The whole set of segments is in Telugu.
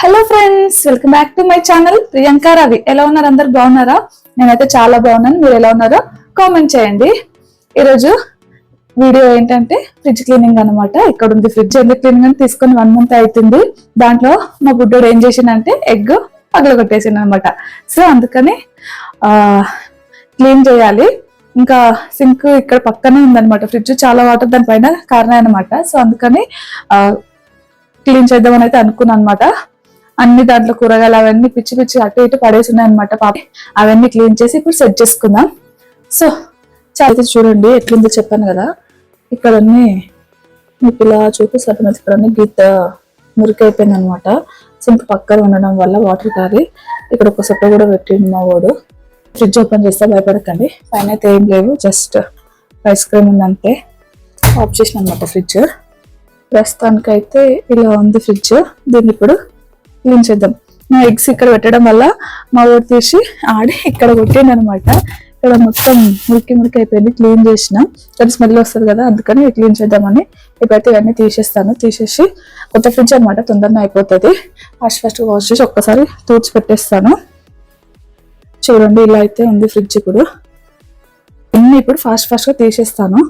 Hello friends welcome back to my channel Priyanka Ravi ఎలా ఉన్నారు అందరు? బాగున్నారా? నేనైతే చాలా బాగున్నాను. మీరు ఎలా ఉన్నారో కామెంట్ చేయండి. ఈరోజు వీడియో ఏంటంటే ఫ్రిడ్జ్ క్లీనింగ్ అనమాట ఇక్కడ ఉంది ఫ్రిడ్జ్ ఎందుకు క్లీనింగ్ అని తీసుకొని వన్ మంత్ అవుతుంది దాంట్లో మా బుడ్డోడు ఏం చేసిందంటే ఎగ్ పగల అనమాట సో అందుకని క్లీన్ చేయాలి. ఇంకా సింక్ ఇక్కడ పక్కనే ఉందన్నమాట. ఫ్రిడ్జ్ చాలా వాటర్ దానిపైన కారణం అనమాట సో అందుకని క్లీన్ చేద్దామని అయితే అనుకున్నాను అనమాట అన్ని దాంట్లో కూరగాయలు అవన్నీ పిచ్చి పిచ్చి అటు ఇటు పడేసి ఉన్నాయన్నమాట పాప. అవన్నీ క్లీన్ చేసి ఇప్పుడు సెట్ చేసుకుందాం. సో చాలా చూడండి ఎట్లుందో చెప్పాను కదా. ఇక్కడ అన్ని మీకు ఇలా చూపిస్తాను ఇక్కడ అన్ని గీత మురికి అయిపోయింది అనమాట సింక్ పక్కన ఉండడం వల్ల వాటర్ కారి ఇక్కడ ఒక సొట్ట కూడా పెట్టిండు మా వాడు. ఫ్రిడ్జ్ ఓపెన్ చేస్తే భయపడకండి. పైన అయితే ఏం లేవు జస్ట్ ఐస్ క్రీమ్ ఉందంటే ఆఫ్ చేసిన అనమాట ఫ్రిడ్జ్. ప్రస్తుతానికైతే ఇలా ఉంది ఫ్రిడ్జ్. దీన్ని ఇప్పుడు క్లీన్ చేద్దాం ఎగ్స్ ఇక్కడ పెట్టడం వల్ల మా ఊరు తీసి ఆడి ఇక్కడ కొట్టాను అనమాట ఇక్కడ మొత్తం మురికి మురికి అయిపోయింది క్లీన్ చేసిన. కానీ స్మెల్ వస్తుంది కదా అందుకని క్లీన్ చేద్దామని ఇప్పుడైతే ఇవన్నీ తీసేస్తాను. తీసేసి కొత్త ఫ్రిడ్జ్ అనమాట తొందరగా అయిపోతుంది. ఫస్ట్ ఫస్ట్ వాష్ చేసి ఒక్కసారి తూర్చి పెట్టేస్తాను. చూడండి ఇలా అయితే ఉంది ఫ్రిడ్జ్ ఇప్పుడు. అన్ని ఇప్పుడు ఫాస్ట్ ఫాస్ట్గా తీసేస్తాను.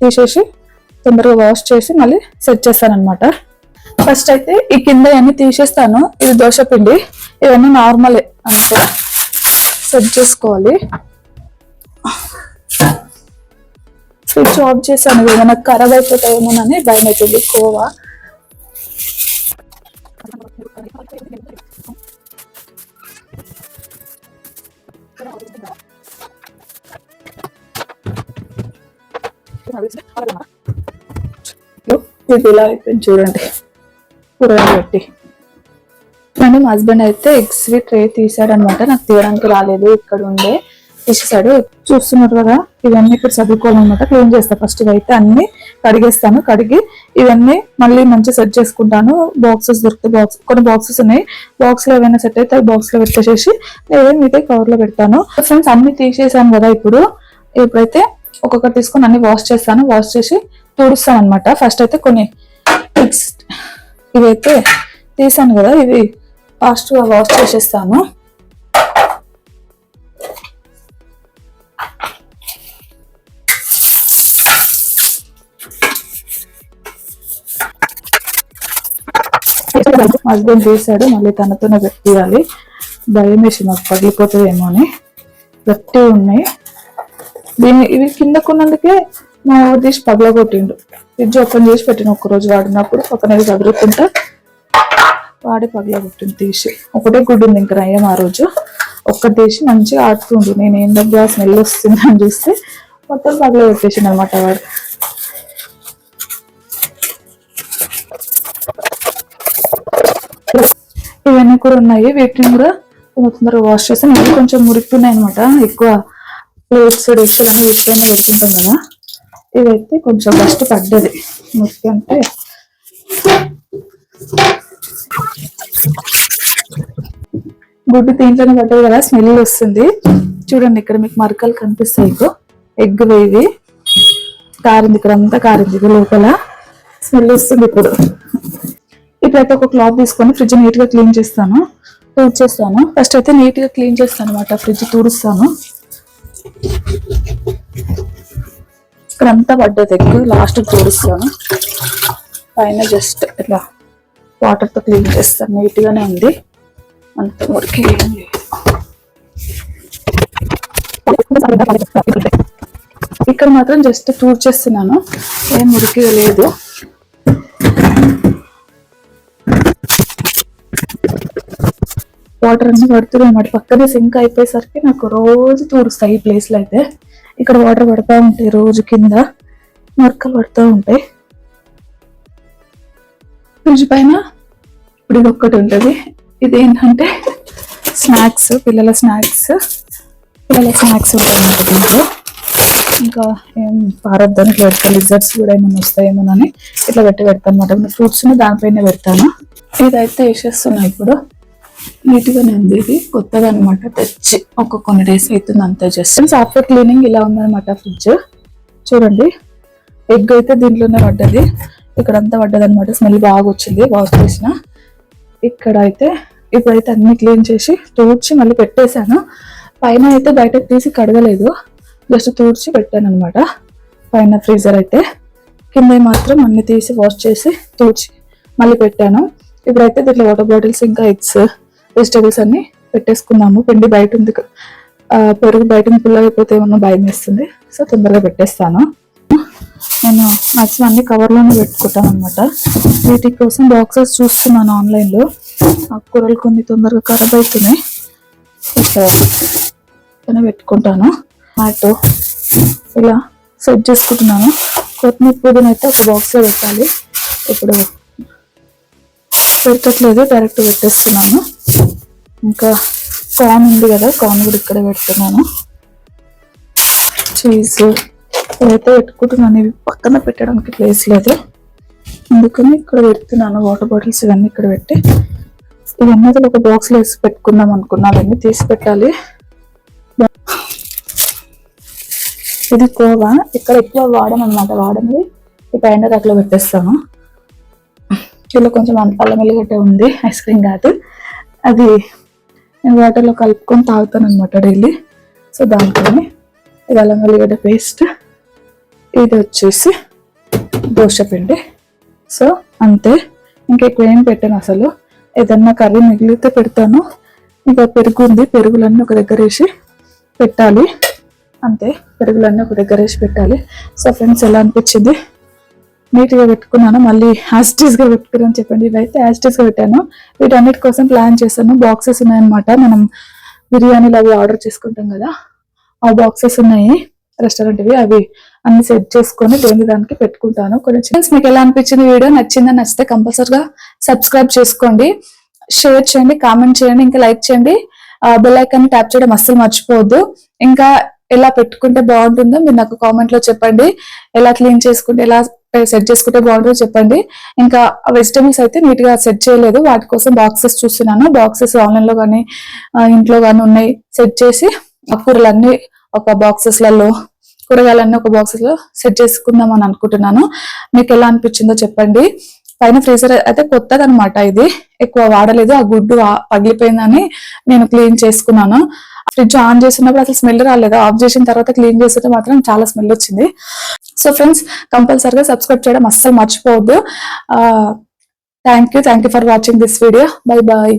తీసేసి తొందరగా వాష్ చేసి మళ్ళీ సెట్ చేస్తాను అనమాట ఫస్ట్ అయితే ఈ కింద అన్ని తీసేస్తాను. ఇది దోశ పిండి. ఇవన్నీ నార్మలే అంతే సెట్ చేసుకోవాలి. స్విచ్ ఆఫ్ చేశాను. ఏమైనా ఖరాబ్ అయిపోతాయేమోనని భయం అవుతుంది కోవా ఇది ఇలా అయిపోయింది చూడండి. కూరగాయలు కానీ మా హస్బెండ్ అయితే ఎగ్స్ ట్రే తీసాడు అనమాట నాకు తీయడానికి రాలేదు ఇక్కడ ఉండే తీసేసాడు. చూస్తున్నారు కదా ఇవన్నీ ఇక్కడ చదువుకోవాలన్నమాట. క్లీన్ చేస్తాను ఫస్ట్ అయితే అన్ని కడిగేస్తాను. కడిగి ఇవన్నీ మళ్ళీ మంచిగా సెట్ చేసుకుంటాను. బాక్సెస్ దొరికితే బాక్స్ కొన్ని బాక్సెస్ ఉన్నాయి. బాక్స్లో ఏమైనా సెట్ అయితే బాక్స్లో పెట్టేసేసి లేదా మిగతా కవర్లో పెడతాను. ఫ్రెండ్స్ అన్ని తీసేసాను కదా ఇప్పుడు. ఇప్పుడైతే ఒక్కొక్కటి తీసుకొని అన్ని వాష్ చేస్తాను. వాష్ చేసి తుడుస్తాను అనమాట ఫస్ట్ అయితే కొన్ని ఇవైతే తీసాను కదా ఇవి ఫాస్ట్గా వాష్ చేసేస్తాను. హస్బెండ్ తీసాడు మళ్ళీ తనతోనే పెట్టియాలి. భయం వేసి నాకు పగిలిపోతుందేమో అని. గట్టి ఉన్నాయి. దీన్ని ఇవి కిందకున్నందుకే మా ఊరు తీసి పగలగొట్టిండు ఫ్రిడ్జ్ ఓపెన్ చేసి పెట్టిన ఒక రోజు వాడినప్పుడు పక్కన చదువుకుంటా వాడి పగలగొట్టిండు తీసి. ఒకటే గుడ్డు ఉంది ఇంకా నయ్యం ఆ రోజు. ఒక్కటి తీసి మంచిగా ఆడుతుండు. నేను ఏం దగ్గర స్మెల్ వస్తుంది అని చూస్తే మొత్తం పగలగొట్టేసిండు అనమాట వాడు. ఇవన్నీ కూడా ఉన్నాయి. వీటిని కూడా తొందరగా వాష్ చేస్తాను ఇవి కొంచెం మురికిపోయినాయి అనమాట ఎక్కువ ప్లేట్స్ డిష్లు అన్ని వీటిలోనే పెట్టుకుంటాం కదా. ఇదైతే కొంచెం డస్ట్ పడ్డది మురికి అంటే గుడ్డు దీంట్లోనే పడ్డది కదా స్మెల్ వస్తుంది. చూడండి ఇక్కడ మీకు మరకలు కనిపిస్తాయి. ఎగ్ వేవి కారింది ఇక్కడ అంతా కారింది లోపల. స్మెల్ వస్తుంది ఇప్పుడు. ఇప్పుడైతే ఒక క్లాత్ తీసుకొని ఫ్రిడ్జ్ నీట్గా క్లీన్ చేస్తాను. తుడిచేస్తాను. ఫస్ట్ అయితే నీట్గా క్లీన్ చేస్తాను అనమాట ఫ్రిడ్జ్ తుడుస్తాను. ఇక్కడ అంతా పడ్డది ఎక్కువ లాస్ట్ జోడిస్తాను. పైన జస్ట్ ఇట్లా వాటర్తో క్లీన్ చేస్తాను నీట్ గానే ఉంది. అంత మురికి ఏం లేదు. ఇక్కడ మాత్రం జస్ట్ చేస్తున్నాను ఏం మురికిగా లేదు. వాటర్ అన్ని పడుతున్నాయి అనమాట పక్కనే సింక్ అయిపోయేసరికి నాకు రోజు తూరుస్తాయి ఈ ప్లేస్లో అయితే. ఇక్కడ వాటర్ పడతా ఉంటాయి రోజు కింద. మరకలు పడుతూ ఉంటాయి. ఫ్రిడ్జ్ పైన ఇప్పుడు ఇది ఒక్కటి ఉంటుంది. ఇది ఏంటంటే స్నాక్స్ పిల్లల స్నాక్స్. పిల్లల స్నాక్స్ ఉంటాయి అన్నమాట దీంట్లో ఇంకా ఏం పారద్దానికి ఇట్లా పెడతా. కూడా ఏమైనా వస్తాయేమోనని ఇట్లా పెట్టి పెడతాను అనమాట ఫ్రూట్స్ దానిపైన పెడతాను. ఇదైతే వేసేస్తున్నాయి ఇప్పుడు. నీట్ గానే ఉంది ఇది కొత్తగా అనమాట తెచ్చి ఒక కొన్ని డేస్ అవుతుంది అంతే జస్ట్ ఆఫ్టర్ క్లీనింగ్ ఇలా ఉందన్నమాట ఫ్రిడ్జ్ చూడండి. ఎగ్ అయితే దీంట్లోనే పడ్డది. ఇక్కడ అంతా పడ్డది అనమాట స్మెల్ బాగా వచ్చింది వాష్ చేసిన. ఇక్కడ అయితే ఇప్పుడైతే అన్ని క్లీన్ చేసి తూడ్చి మళ్ళీ పెట్టేశాను. పైన అయితే బయటకు తీసి కడగలేదు. జస్ట్ తూడ్చి పెట్టాను అనమాట పైన ఫ్రీజర్ అయితే. కింద మాత్రం అన్ని తీసి వాష్ చేసి తూడ్చి మళ్ళీ పెట్టాను. ఇప్పుడైతే దీంట్లో వాటర్ బాటిల్స్ ఇంకా ఎగ్స్ వెజిటబుల్స్ అన్ని పెట్టేసుకున్నాము. పిండి బయట ఉంది పెరుగు బయట పుల్ల అయిపోతే ఏమన్నా భయం వేస్తుంది. సో తొందరగా పెట్టేస్తాను. నేను మ్యాక్సిమం అన్ని కవర్లోనే పెట్టుకుంటాను అనమాట వీటి కోసం బాక్సెస్ చూస్తున్నాను ఆన్లైన్లో కూరలు కొన్ని తొందరగా ఖరాబ్ అవుతున్నాయి పెట్టుకుంటాను. ఆటో ఇలా సెట్ చేసుకుంటున్నాను. కొత్తిమీర పుదీన అయితే ఒక బాక్స్లో పెట్టాలి. ఇప్పుడు పెట్టట్లేదు డైరెక్ట్ పెట్టేస్తున్నాను. ఇంకా కార్న్ ఉంది కదా కార్న్ కూడా ఇక్కడ పెడుతున్నాను. చీజ్ ఇదైతే పెట్టుకుంటున్నాను ఇవి పక్కన పెట్టడానికి ప్లేస్ లేదు. అందుకని ఇక్కడ పెడుతున్నాను వాటర్ బాటిల్స్ ఇవన్నీ ఇక్కడ పెట్టి. ఇవన్నీ ఒక బాక్స్లో వేసి పెట్టుకుందాం అనుకున్నాను అవన్నీ తీసి పెట్టాలి. ఇది కోవా ఇక్కడ ఎక్కువ వాడమన్నమాట అనమాట ఈ పైన రకలో పెట్టేస్తాను. ఇలా కొంచెం అన్- అల్లం వెల్లిగడ్డ ఉంది ఐస్ క్రీమ్ కాదు. అది నేను వాటర్లో కలుపుకొని తాగుతాను అనమాట డైలీ. సో దాంట్లోనే ఇది అల్లం పేస్ట్ ఇది వచ్చేసి దోశ పిండి. సో అంతే ఇంకెక్కువేం పెట్టాను అసలు. ఏదన్నా కర్రీ మిగిలితే పెడతాను. ఇంకా పెరుగు ఉంది పెరుగులన్నీ ఒక దగ్గర వేసి పెట్టాలి. అంతే పెరుగులన్నీ ఒక దగ్గర వేసి పెట్టాలి. సో ఫ్రెండ్స్ ఎలా అనిపించింది? నీట్గా పెట్టుకున్నాను. మళ్ళీ యాస్టీస్గా పెట్టుకున్నాను చెప్పండి. ఇవైతే యాస్టీస్గా పెట్టాను. వీటన్నిటి కోసం ప్లాన్ చేశాను. బాక్సెస్ ఉన్నాయన్నమాట. మనం బిర్యానీలు అవి ఆర్డర్ చేసుకుంటాం కదా. ఆ బాక్సెస్ ఉన్నాయి. రెస్టారెంట్వి అవి అన్ని సెట్ చేసుకొని దేని దానికి పెట్టుకుంటాను. కొన్ని ఫ్రెండ్స్ మీకు ఎలా అనిపించింది వీడియో? నచ్చిందా? నచ్చితే కంపల్సరిగా సబ్స్క్రైబ్ చేసుకోండి. షేర్ చేయండి. కామెంట్ చేయండి. ఇంకా లైక్ చేయండి. బెల్ ఐకాన్ ట్యాప్ చేయడం అస్సలు మర్చిపోవద్దు. ఇంకా ఎలా పెట్టుకుంటే బాగుంటుందో మీరు నాకు కామెంట్లో చెప్పండి. ఎలా క్లీన్ చేసుకుంటే ఎలా సెట్ చేసుకుంటే బాగుంటుందో చెప్పండి. ఇంకా వెజిటబుల్స్ అయితే నీట్గా సెట్ చేయలేదు. వాటి కోసం బాక్సెస్ చూస్తున్నాను. బాక్సెస్ ఆన్లైన్లో కానీ ఇంట్లో కానీ ఉన్నాయి. సెట్ చేసి ఆ కూరలన్నీ ఒక బాక్సెస్లలో కూరగాయలన్నీ ఒక బాక్సెస్లో సెట్ చేసుకుందాం అని అనుకుంటున్నాను. మీకు ఎలా అనిపించిందో చెప్పండి. పైన ఫ్రీజర్ అయితే కొత్తది అనమాట ఇది. ఎక్కువ వాడలేదు. ఆ గుడ్డు పగిలిపోయిందని నేను క్లీన్ చేసుకున్నాను. ఫ్రిడ్జ్ ఆన్ చేసినప్పుడు అసలు స్మెల్ రాలేదు. ఆఫ్ చేసిన తర్వాత క్లీన్ చేస్తుంటే మాత్రం చాలా స్మెల్ వచ్చింది. సో ఫ్రెండ్స్ కంపల్సరిగా సబ్స్క్రైబ్ చేయడం అస్సలు మర్చిపోవద్దు. Thank you thank you for watching this video bye bye